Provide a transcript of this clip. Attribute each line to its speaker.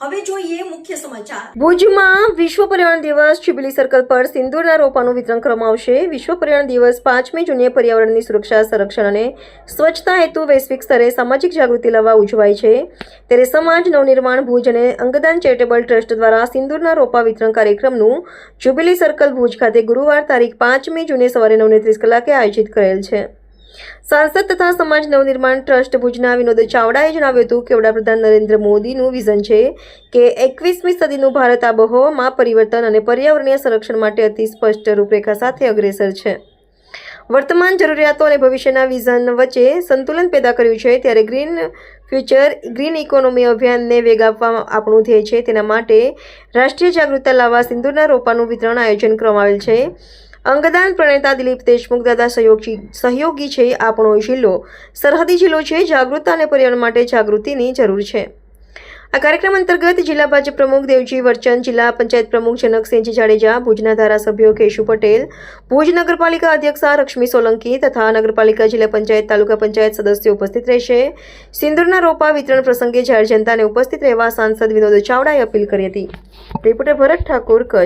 Speaker 1: હવે જોઈએ મુખ્ય સમાચાર. ભુજમાં વિશ્વ પર્યાવરણ દિવસ, જ્યુબિલી સર્કલ પર સિંદૂરના રોપાનું વિતરણ કરવામાં આવશે. વિશ્વ પર્યાવરણ દિવસ, પાંચમી જૂને પર્યાવરણની સુરક્ષા, સંરક્ષણ અને સ્વચ્છતા હેતુ વૈશ્વિક સ્તરે સામાજિક જાગૃતિ લાવવા ઉજવાય છે. ત્યારે સમાજ, નવનિર્માણ, ભુજ અને અંગદાન ચેરિટેબલ ટ્રસ્ટ દ્વારા સિંદૂરના રોપા વિતરણ કાર્યક્રમનું જ્યુબિલી સર્કલ ભુજ ખાતે ગુરુવાર તારીખ પાંચમી જૂને સવારે નવને ત્રીસ કલાકે આયોજિત કરેલ છે. સાંસદ તથા સમાજ નવનિર્માણ ટ્રસ્ટ ભુજના વિનોદ ચાવડાએ જણાવ્યું હતું કે વડાપ્રધાન નરેન્દ્ર મોદીનું વિઝન છે કે એકવીસમી સદીનું ભારત આબોહવામાં પરિવર્તન અને પર્યાવરણીય સંરક્ષણ માટે અતિ સ્પષ્ટ રૂપરેખા સાથે અગ્રેસર છે. વર્તમાન જરૂરિયાતો અને ભવિષ્યના વિઝન વચ્ચે સંતુલન પેદા કર્યું છે ત્યારે ગ્રીન ફ્યુચર, ગ્રીન ઇકોનોમી અભિયાનને વેગ આપવા આપણું ધ્યેય છે. તેના માટે રાષ્ટ્રીય જાગૃતતા લાવવા સિંદૂરના રોપાનું વિતરણ આયોજન કરવામાં આવેલ છે. અંગદાન પ્રણેતા દિલીપ દેશમુખ દાદા સહયોગી સહયોગી છે, આપણો જિલ્લો. સરહદી જિલ્લો છે, જાગૃતતા અને પર્યાવરણ માટે જાગૃતિની જરૂર છે. આ કાર્યક્રમ અંતર્ગત જિલ્લા ભાજપ પ્રમુખ દેવજી વર્ચન જિલ્લા પંચાયત પ્રમુખ જનકસિંહજી જાડેજા, ભુજના ધારાસભ્યો કેશુ પટેલ, ભુજ નગરપાલિકા અધ્યક્ષા લક્ષ્મી સોલંકી તથા નગરપાલિકા જિલ્લા પંચાયત, તાલુકા પંચાયત સદસ્યો ઉપસ્થિત રહેશે. સિંદૂરના રોપા વિતરણ પ્રસંગે જાહેર જનતાને ઉપસ્થિત રહેવા સાંસદ વિનોદ ચાવડાએ અપીલ કરી હતી. રિપોર્ટર ભરત ઠાકોર કચ્છ.